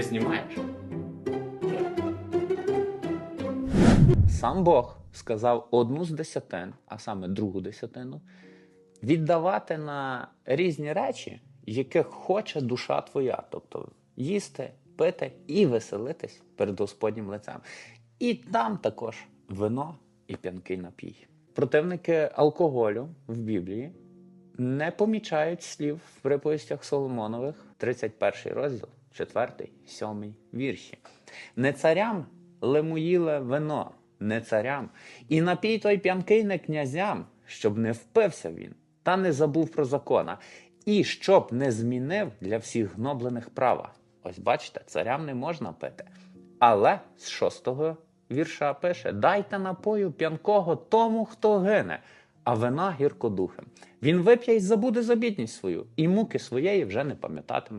Ти знімаєш? Сам Бог сказав одну з десятин, а саме другу десятину, віддавати на різні речі, яких хоче душа твоя, тобто їсти, пити і веселитись перед Господнім лицем. І там також вино і п'янкий напій. Противники алкоголю в Біблії не помічають слів в приповістях Соломонових, 31 розділ, 4, 7 вірші. Не царям лемуїле вино, не царям, і напій той п'янкий не князям, щоб не впився він, та не забув про закона, і щоб не змінив для всіх гноблених права. Ось бачите, царям не можна пити. Але з шостого вірша пише: Дайте напою п'янкого тому, хто гине, а вина гіркодухим. Він вип'є й забуде за бідність свою, і муки своєї вже не пам'ятатиме.